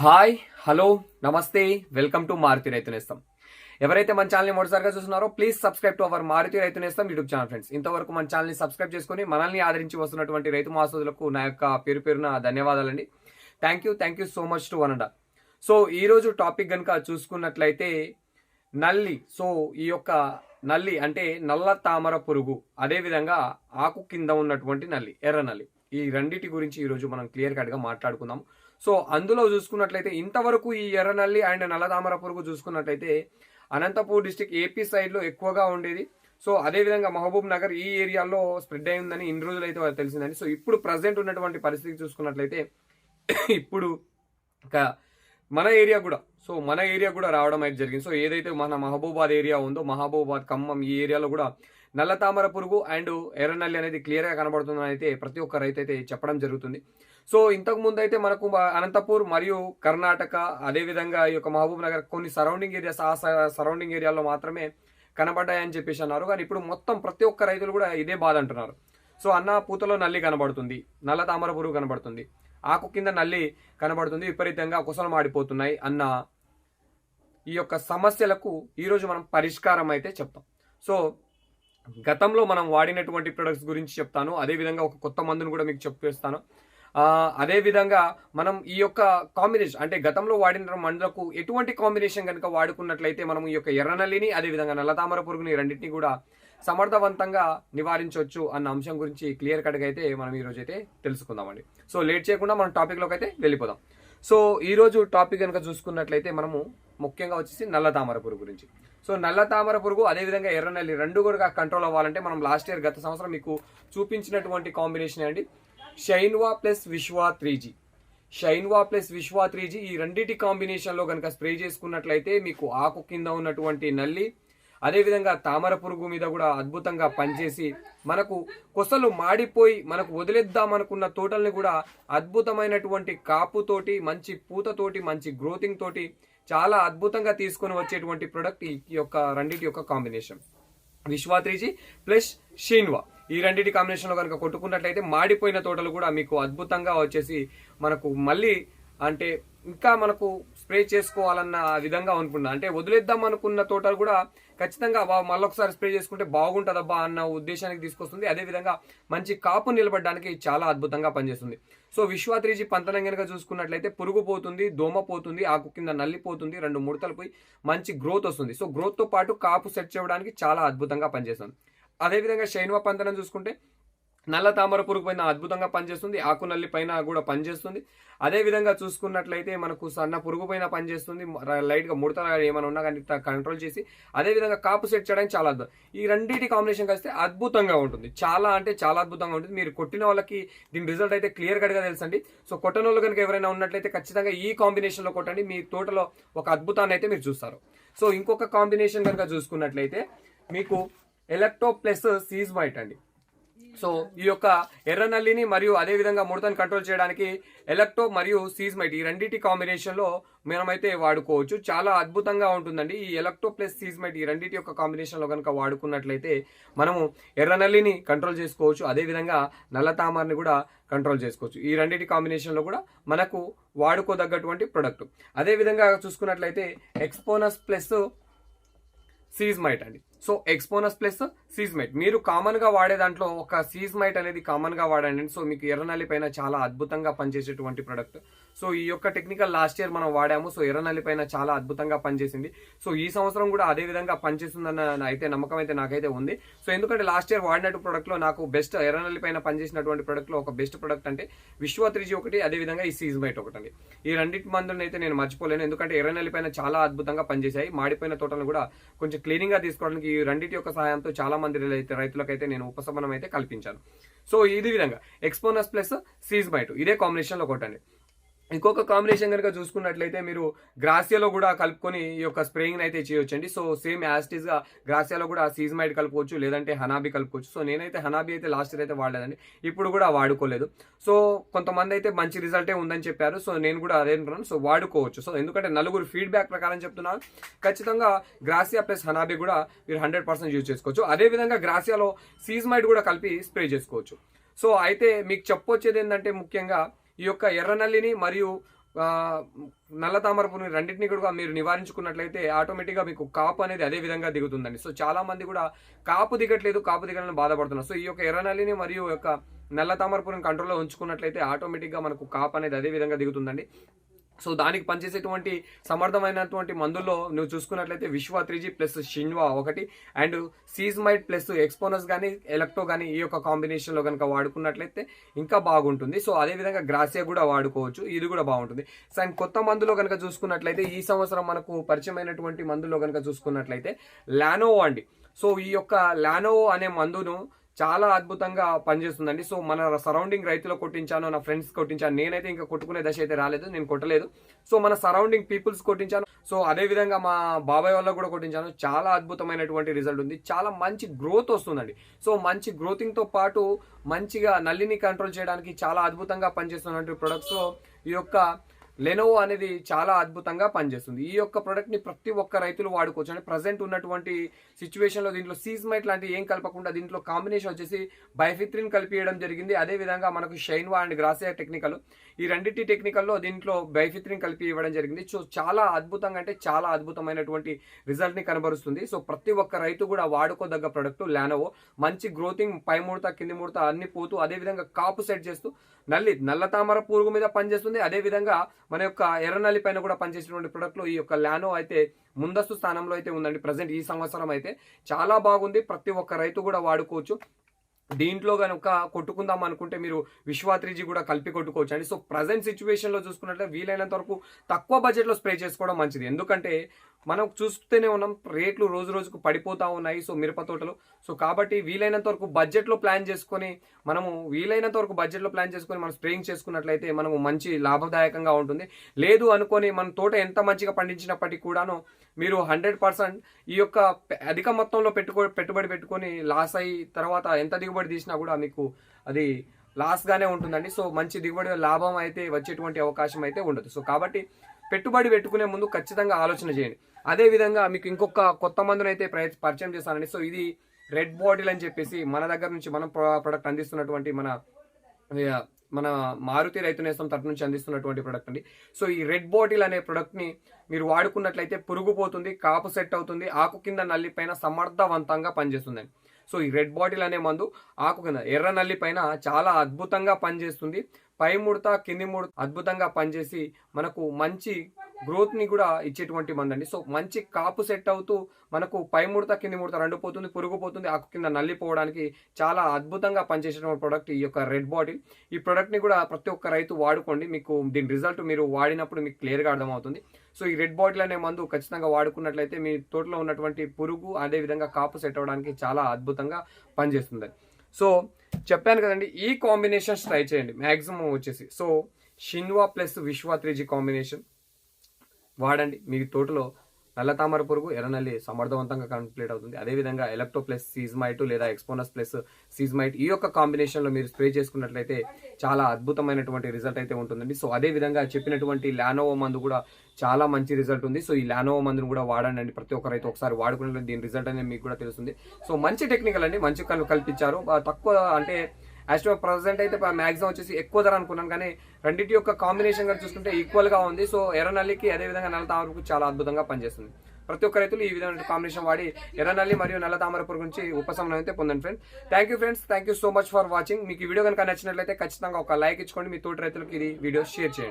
Hi hello నమస్తే welcome to Maruti రైతు నేస్తం. ఎవరైతే మన ఛానల్ని మొదటిసారిగా చూస్తున్నారో please subscribe to our Maruthi Raithu Nestham YouTube channel friends ఇంతవరకు మన ఛానల్ని సబ్స్క్రైబ్ చేసుకుని మనల్ని ఆదరించి వస్తున్నటువంటి రైతు మహాసోదులకు నా యొక్క పేరు పేరున ధన్యవాదాలండి. Thank you thank you so much to one so ఈ రోజు టాపిక్ కనుక చూసుకున్నట్లయితే నల్లి సో ఈ యొక్క నల్లి అంటే నల్ల తామర పురుగు అదేవిధంగా ఆకు కింద ఉన్నటువంటి నల్లి ఎర్ర నల్లి. ఈ రెండింటి గురించి ఈరోజు మనం క్లియర్ కట్గా మాట్లాడుకుందాం. సో అందులో చూసుకున్నట్లయితే ఇంతవరకు ఈ ఎర్రనల్లి అండ్ నల్ల తామర పురుగు చూసుకున్నట్లయితే అనంతపూర్ డిస్టిక్ ఏపీ సైడ్లో ఎక్కువగా ఉండేది. సో అదేవిధంగా మహబూబ్ నగర్ ఈ ఏరియాలో స్ప్రెడ్ అయిందని ఇన్ని రోజులు అయితే తెలిసిందని సో ఇప్పుడు ప్రజెంట్ ఉన్నటువంటి పరిస్థితి చూసుకున్నట్లయితే ఇప్పుడు మన ఏరియా కూడా సో మన ఏరియా కూడా రావడం అయితే జరిగింది. సో ఏదైతే మన మహబూబాద్ ఏరియా ఉందో మహబూబాద్ ఖమ్మం ఈ ఏరియాలో కూడా నల్ల తామర పురుగు అండ్ ఎర్రనల్లి అనేది క్లియర్గా కనబడుతుందని అయితే ప్రతి ఒక్క రైతు అయితే చెప్పడం జరుగుతుంది. సో ఇంతకు ముందు అయితే మనకు అనంతపూర్ మరియు కర్ణాటక అదేవిధంగా ఈ యొక్క మహబూబ్ నగర్ కొన్ని సరౌండింగ్ ఏరియాస్ ఆ సరౌండింగ్ ఏరియాలో మాత్రమే కనబడ్డాయని చెప్పేసి అన్నారు. కానీ ఇప్పుడు మొత్తం ప్రతి ఒక్క రైతులు కూడా ఇదే బాధ అంటున్నారు. సో అన్న పూతలో నల్లి కనబడుతుంది. నల్ల తామర పురుగు కనబడుతుంది. ఆకు కింద నల్లి కనబడుతుంది. విపరీతంగా కుసలం మాడిపోతున్నాయి అన్న ఈ యొక్క సమస్యలకు ఈరోజు మనం పరిష్కారం అయితే చెప్తాం. సో గతంలో మనం వాడినటువంటి ప్రొడక్ట్స్ గురించి చెప్తాను. అదేవిధంగా ఒక కొత్త మందును కూడా మీకు చెప్పేస్తాను. అదేవిధంగా మనం ఈ యొక్క కాంబినేషన్ అంటే గతంలో వాడిన మందులకు ఎటువంటి కాంబినేషన్ కనుక వాడుకున్నట్లయితే మనం ఈ యొక్క ఎర్రనల్లిని అదేవిధంగా నల్లతామర పురుగుని రెండింటిని కూడా సమర్థవంతంగా నివారించవచ్చు అన్న అంశం గురించి క్లియర్ కట్గా అయితే మనం ఈరోజు అయితే తెలుసుకుందామండి. సో లేట్ చేయకుండా మనం టాపిక్లోకి అయితే వెళ్ళిపోదాం. సో ఈరోజు టాపిక్ కనుక చూసుకున్నట్లయితే మనము ముఖ్యంగా వచ్చేసి నల్ల తామర పురుగు గురించి. సో నల్ల తామర పురుగు అదేవిధంగా ఎర్రనల్లి రెండు కూడా కంట్రోల్ అవ్వాలంటే మనం లాస్ట్ ఇయర్ గత సంవత్సరం మీకు చూపించినటువంటి కాంబినేషన్ అండి? Shinwa plus Vishwa three G Shinwa plus Vishwa three G ఈ రెండింటి కాంబినేషన్లో కనుక స్ప్రే చేసుకున్నట్లయితే మీకు ఆకు కింద ఉన్నటువంటి నల్లి అదేవిధంగా తామర పురుగు మీద కూడా అద్భుతంగా పనిచేసి మనకు కొసలు మాడిపోయి మనకు వదిలేద్దాం అనుకున్న తోటల్ని కూడా అద్భుతమైనటువంటి కాపుతోటి మంచి పూతతోటి మంచి గ్రోతింగ్ తోటి చాలా అద్భుతంగా తీసుకొని వచ్చేటువంటి ప్రొడక్ట్ ఈ యొక్క రెండింటి యొక్క కాంబినేషన్. విశ్వాత్రిజీ ప్లస్ షీన్వా ఈ రెండింటి కాంబినేషన్లో కనుక కొట్టుకున్నట్లయితే మాడిపోయిన తోటలు కూడా మీకు అద్భుతంగా వచ్చేసి మనకు మళ్ళీ అంటే ఇంకా మనకు స్ప్రే చేసుకోవాలన్న విధంగా అనుకున్నా అంటే వదిలేద్దాం అనుకున్న తోటలు కూడా ఖచ్చితంగా మళ్ళొకసారి స్ప్రే చేసుకుంటే బాగుంటుందబ్బా అన్న ఉద్దేశానికి తీసుకొస్తుంది. అదేవిధంగా మంచి కాపు నిలబడడానికి చాలా అద్భుతంగా పనిచేస్తుంది. సో విశ్వాత్రిజీ పంతనం కనుక చూసుకున్నట్లయితే పురుగు పోతుంది దోమ పోతుంది ఆకు కింద నల్లిపోతుంది రెండు ముడతలు పోయి మంచి గ్రోత్ వస్తుంది. సో గ్రోత్తో పాటు కాపు సెట్ చేయడానికి చాలా అద్భుతంగా పనిచేస్తుంది. అదేవిధంగా శైనవ పంతనం చూసుకుంటే నల్ల తామర పురుగు పైన అద్భుతంగా పనిచేస్తుంది ఆకు నల్లి పైన కూడా పనిచేస్తుంది. అదే విధంగా చూసుకున్నట్లయితే మనకు సన్న పురుగు పైన పనిచేస్తుంది లైట్గా ముడత ఏమైనా ఉన్నా కానీ కంట్రోల్ చేసి అదే విధంగా కాపు సెట్ చేయడానికి చాలా అద్భుతం. ఈ రెండింటి కాంబినేషన్ కలిస్తే అద్భుతంగా ఉంటుంది. చాలా అంటే చాలా అద్భుతంగా ఉంటుంది. మీరు కొట్టిన వాళ్ళకి దీని రిజల్ట్ అయితే క్లియర్ కట్గా తెలుసండి. సో కొట్టిన వాళ్ళు కనుక ఎవరైనా ఉన్నట్లయితే ఖచ్చితంగా ఈ కాంబినేషన్లో కొట్టండి. మీ తోటలో ఒక అద్భుతాన్ని అయితే మీరు చూస్తారు. సో ఇంకొక కాంబినేషన్ కనుక చూసుకున్నట్లయితే మీకు ఎలక్టో ప్లస్ సీజ్ వైట్ అండి. సో ఈ యొక్క ఎర్ర నల్లిని మరియు అదేవిధంగా ముడతను కంట్రోల్ చేయడానికి ఎలక్ట్రో మరియు సీజ్మైట్ ఈ రెండింటి కాంబినేషన్లో మనమైతే వాడుకోవచ్చు. చాలా అద్భుతంగా ఉంటుందండి ఈ ఎలక్ట్రో ప్లస్ సీజ్మైట్ ఈ రెండింటి యొక్క కాంబినేషన్లో కనుక వాడుకున్నట్లయితే మనము ఎర్ర నల్లిని కంట్రోల్ చేసుకోవచ్చు. అదేవిధంగా నల్ల తామరని కూడా కంట్రోల్ చేసుకోవచ్చు. ఈ రెండింటి కాంబినేషన్లో కూడా మనకు వాడుకోదగ్గటువంటి ప్రొడక్ట్ అదేవిధంగా చూసుకున్నట్లయితే ఎక్స్పోనస్ ప్లస్ సీజ్మైట్ అండి. సో ఎక్స్పోనస్ ప్లస్ సీజ్మైట్ మీరు కామన్గా వాడే దాంట్లో ఒక సీజ్మైట్ అనేది కామన్గా వాడండి. సో మీకు ఎర్రనల్లి పైన చాలా అద్భుతంగా పనిచేసేటువంటి ప్రొడక్ట్ సో ఈ యొక్క టెక్నికల్ లాస్ట్ ఇయర్ మనం వాడాము. సో ఎర్రనల్లి పైన చాలా అద్భుతంగా పనిచేసింది. సో ఈ సంవత్సరం కూడా అదే విధంగా పనిచేస్తుందన్న అయితే నమ్మకం అయితే నాకైతే ఉంది. సో ఎందుకంటే లాస్ట్ ఇయర్ వాడినట్టు ప్రొడక్ట్లో నాకు బెస్ట్ ఎర్రనల్లి పైన పనిచేసినటువంటి ప్రొడక్ట్లో ఒక బెస్ట్ ప్రొడక్ట్ అంటే విశ్వ త్రిజీ ఒకటి అదేవిధంగా ఈ సీజ్మైట్ ఒకటి అండి ఈ రెండింటి మందులను అయితే నేను మర్చిపోలేను. ఎందుకంటే ఎర్రనల్లి పైన చాలా అద్భుతంగా పనిచేశాయి. మాడిపోయిన తోటలను కూడా కొంచెం క్లీనింగ్గా తీసుకోవడానికి రెండింటి యొక్క సహాయంతో చాలా మంది రైతులకైతే నేను ఉపశమనం అయితే కల్పించాను. సో ఇది విధంగా. ఎక్స్పోనస్ ప్లస్ సీజ్ బైట్ ఇదే కాంబినేషన్లో కొట్టండి. ఇంకొక కాంబినేషన్ కనుక చూసుకున్నట్లయితే మీరు గ్రాసియాలో కూడా కలుపుకొని ఈ యొక్క స్ప్రేయింగ్ అయితే చేయొచ్చండి. సో సేమ్గా గ్రాసియాలో కూడా సీజమైడ్ కలుపుకోవచ్చు లేదంటే హనాబీ కలుపుకోవచ్చు. సో నేనైతే హనాబీ అయితే లాస్ట్ ఇయర్ అయితే వాడలేదండి. ఇప్పుడు కూడా వాడుకోలేదు. సో కొంతమంది అయితే మంచి రిజల్టే ఉందని చెప్పారు. సో నేను కూడా అదే అంటున్నాను. సో వాడుకోవచ్చు. సో ఎందుకంటే నలుగురు ఫీడ్బ్యాక్ ప్రకారం చెప్తున్నాను. ఖచ్చితంగా గ్రాసియా ప్లస్ హనాబీ కూడా మీరు హండ్రెడ్ పర్సెంట్ యూజ్ చేసుకోవచ్చు. అదేవిధంగా గ్రాసియాలో సీజమైడ్ కూడా కలిపి స్ప్రే చేసుకోవచ్చు. సో అయితే మీకు చెప్పొచ్చేది ఏంటంటే ముఖ్యంగా ఈ యొక్క ఎర్రనల్లిని మరియు నల్ల తామర పురుగు రెండింటిని కూడా మీరు నివారించుకున్నట్లయితే ఆటోమేటిక్గా మీకు కాపు అనేది అదే విధంగా దిగుతుందండి. సో చాలామంది కూడా కాపు దిగట్లేదు కాపు దిగాలని బాధపడుతున్నారు. సో ఈ యొక్క ఎర్రనల్లిని మరియు యొక్క నల్ల తామర పురుగుని కంట్రోల్లో ఉంచుకున్నట్లయితే ఆటోమేటిక్గా మనకు కాపు అనేది అదే విధంగా దిగుతుందండి. సో దానికి పనిచేసేటువంటి సమర్థమైనటువంటి మందుల్లో నువ్వు చూసుకున్నట్లయితే Vishwa three G plus Shinwa ఒకటి అండ్ సీజ్మైట్ ప్లస్ ఎక్స్పోనస్ కానీ ఎలక్ట్రో కానీ ఈ యొక్క కాంబినేషన్లో కనుక వాడుకున్నట్లయితే ఇంకా బాగుంటుంది. సో అదే విధంగా గ్రాసియా కూడా వాడుకోవచ్చు. ఇది కూడా బాగుంటుంది. సో అండ్ కొత్త మందులో కనుక చూసుకున్నట్లయితే ఈ సంవత్సరం మనకు పరిచయమైనటువంటి మందులో కనుక చూసుకున్నట్లయితే లానోవో అండి. సో ఈ యొక్క లానోవో అనే మందును చాలా అద్భుతంగా పనిచేస్తుందండి. సో మన సరౌండింగ్ రైతులో కొట్టించాను నా ఫ్రెండ్స్ కొట్టించాను నేనైతే ఇంకా కొట్టుకునే దశ అయితే రాలేదు నేను కొట్టలేదు. సో మన సరౌండింగ్ పీపుల్స్ కొట్టించాను. సో అదే విధంగా మా బాబాయ్ వాళ్ళకు కూడా కొట్టించాను. చాలా అద్భుతమైనటువంటి రిజల్ట్ ఉంది. చాలా మంచి గ్రోత్ వస్తుందండి. సో మంచి గ్రోతింగ్తో పాటు మంచిగా నల్లిని కంట్రోల్ చేయడానికి చాలా అద్భుతంగా పనిచేస్తున్నటువంటి ప్రొడక్ట్స్ ఈ యొక్క లెనోవో అనేది చాలా అద్భుతంగా పనిచేస్తుంది. ఈ యొక్క ప్రోడక్ట్ని ప్రతి ఒక్క రైతులు వాడుకోవచ్చు. అంటే ప్రజెంట్ ఉన్నటువంటి సిచ్యువేషన్లో దీంట్లో సీజ్మైట్ లాంటివి ఏం కలపకుండా దీంట్లో కాంబినేషన్ వచ్చేసి బైఫిత్రిన్ కలిపియడం జరిగింది. అదే విధంగా మనకు షైన్వా అండ్ గ్రాసియా టెక్నికల్ ఈ రెండింటి టెక్నికల్లో దీంట్లో బైఫిత్రిన్ కలిపి ఇవ్వడం జరిగింది. సో చాలా అద్భుతంగా అంటే చాలా అద్భుతమైనటువంటి రిజల్ట్ని కనబరుస్తుంది. సో ప్రతి ఒక్క రైతు కూడా వాడుకోదగ్గ ప్రొడక్ట్ లానోవో మంచి గ్రోతింగ్ పై ముడత కింది ముడత అన్ని పోతూ అదే విధంగా కాపు సెట్ చేస్తూ నల్లి నల్ల తామర పురుగు మీద పనిచేస్తుంది. అదే విధంగా మన యొక్క ఎర్ర నల్లి పైన కూడా పనిచేసినటువంటి ప్రొడక్ట్లో ఈ యొక్క ల్యానో అయితే ముందస్తు స్థానంలో అయితే ఉందండి. ప్రజెంట్ ఈ సంవత్సరం అయితే చాలా బాగుంది. ప్రతి ఒక్క రైతు కూడా వాడుకోవచ్చు. దీంట్లో కనుక కొట్టుకుందాం అనుకుంటే మీరు విశ్వాత్రిజీ కూడా కలిపి కొట్టుకోవచ్చు. అండి సో ప్రజెంట్ సిచ్యువేషన్లో చూసుకున్నట్లయితే వీలైనంత వరకు తక్కువ బడ్జెట్లో స్ప్రే చేసుకోవడం మంచిది. ఎందుకంటే మనం చూస్తూనే ఉన్నాం రేట్లు రోజు రోజుకు పడిపోతూ ఉన్నాయి సో మిరప తోటలు. సో కాబట్టి వీలైనంత వరకు బడ్జెట్లో ప్లాన్ చేసుకొని మనము వీలైనంత వరకు బడ్జెట్లో ప్లాన్ చేసుకొని మనం స్ప్రేయింగ్ చేసుకున్నట్లయితే మనము మంచి లాభదాయకంగా ఉంటుంది. లేదు అనుకొని మన తోట ఎంత మంచిగా పండించినప్పటికీ కూడాను మీరు హండ్రెడ్ పర్సెంట్ ఈ యొక్క అధిక మొత్తంలో పెట్టుకో పెట్టుబడి పెట్టుకొని లాస్ అయ్యి తర్వాత ఎంత దిగుబడి దిగుబడి తీసినా కూడా మీకు అది లాస్గానే ఉంటుందండి. సో మంచి దిగుబడి లాభం అయితే వచ్చేటువంటి అవకాశం అయితే ఉండదు. సో కాబట్టి పెట్టుబడి పెట్టుకునే ముందు ఖచ్చితంగా ఆలోచన చేయండి. అదే విధంగా మీకు ఇంకొక కొత్త మందును అయితే పరిచయం చేస్తానండి. సో ఇది రెడ్ బాటిల్ అని చెప్పేసి మన దగ్గర నుంచి మనం ప్రొడక్ట్ అందిస్తున్నటువంటి మన మన మారుతి రైతు నేస్తం తరపు నుంచి అందిస్తున్నటువంటి ప్రొడక్ట్ అండి. సో ఈ రెడ్ బాటిల్ అనే ప్రొడక్ట్ని మీరు వాడుకున్నట్లయితే పురుగు పోతుంది కాపు సెట్ అవుతుంది ఆకు కింద నల్లి పైన సమర్థవంతంగా పనిచేస్తుందండి. సో ఈ రెడ్ బాటిల్ అనే మందు ఆకు కింద ఎర్ర నల్లి పైన చాలా అద్భుతంగా పనిచేస్తుంది. పై ముడత కింది ముడత అద్భుతంగా పనిచేసి మనకు మంచి గ్రోత్ని కూడా ఇచ్చేటువంటి మందు అండి సో మంచి కాపు సెట్ అవుతూ మనకు పై ముడత కింది ముడత రెండు పోతుంది పురుగు పోతుంది ఆకు కింద నల్లిపోవడానికి చాలా అద్భుతంగా పనిచేసేటువంటి ప్రోడక్ట్ ఈ యొక్క రెడ్ బాటిల్. ఈ ప్రోడక్ట్ని కూడా ప్రతి ఒక్క రైతు వాడుకోండి. మీకు దీని రిజల్ట్ మీరు వాడినప్పుడు మీకు క్లియర్గా అర్థమవుతుంది. సో ఈ రెడ్ బాటిల్ అనే మందు ఖచ్చితంగా వాడుకున్నట్లయితే మీ తోటలో ఉన్నటువంటి పురుగు అదే విధంగా కాపు సెట్ అవ్వడానికి చాలా అద్భుతంగా పనిచేస్తుంది. సో చెప్పాను కదండి ఈ కాంబినేషన్స్ ట్రై చేయండి. మ్యాక్సిమం వచ్చేసి. So Shinwa plus Vishwa three G combination వాడండి. మీ తోటలో నల్ల తామర పురుగు ఎర్రనల్లి సమర్థవంతంగా కంప్లీట్ అవుతుంది. అదేవిధంగా ఎలక్ట్రో ప్లస్ సీజ్మైట్ లేదా ఎక్స్పోనస్ ప్లస్ సీజ్మైట్ ఈ యొక్క కాంబినేషన్లో మీరు స్ప్రే చేసుకున్నట్లయితే చాలా అద్భుతమైనటువంటి రిజల్ట్ అయితే ఉంటుందండి. సో అదే విధంగా చెప్పినటువంటి లానోవో మందు కూడా చాలా మంచి రిజల్ట్ ఉంది. సో ఈ లానోవో మందును కూడా వాడండి. అండి ప్రతి ఒక్కరైతే ఒకసారి వాడుకున్నట్లయితే దీని రిజల్ట్ అనేది మీకు కూడా తెలుస్తుంది. సో మంచి టెక్నికల్ అండి. మంచి కల్- కల్పించారు. తక్కువ అంటే యాక్చువల్ ప్రజెంట్ అయితే మ్యాక్సిమం వచ్చేసి ఎక్కువ ధర అనుకున్నాను కానీ రెండింటి యొక్క కాంబినేషన్ కూడా చూసుకుంటే ఈక్వల్గా ఉంది. సో ఎర్రనల్లికి అదే విధంగా నల్ల తామర పురుగు చాలా అద్భుతంగా పనిచేస్తుంది. ప్రతి ఒక్క రైతులు ఈ విధమైన కాంబినేషన్ వాడి ఎర్రనల్లి మరియు నల్ల తామర పురుగు నుంచి ఉపశమనం అయితే పొందండి friends thank you friends thank you so much for watching మీకు ఈ వీడియో కనుక నచ్చినట్లయితే ఖచ్చితంగా ఒక లైక్ ఇచ్చుకోండి. మీ తోటి రైతులకు ఇది వీడియో షేర్ చేయండి.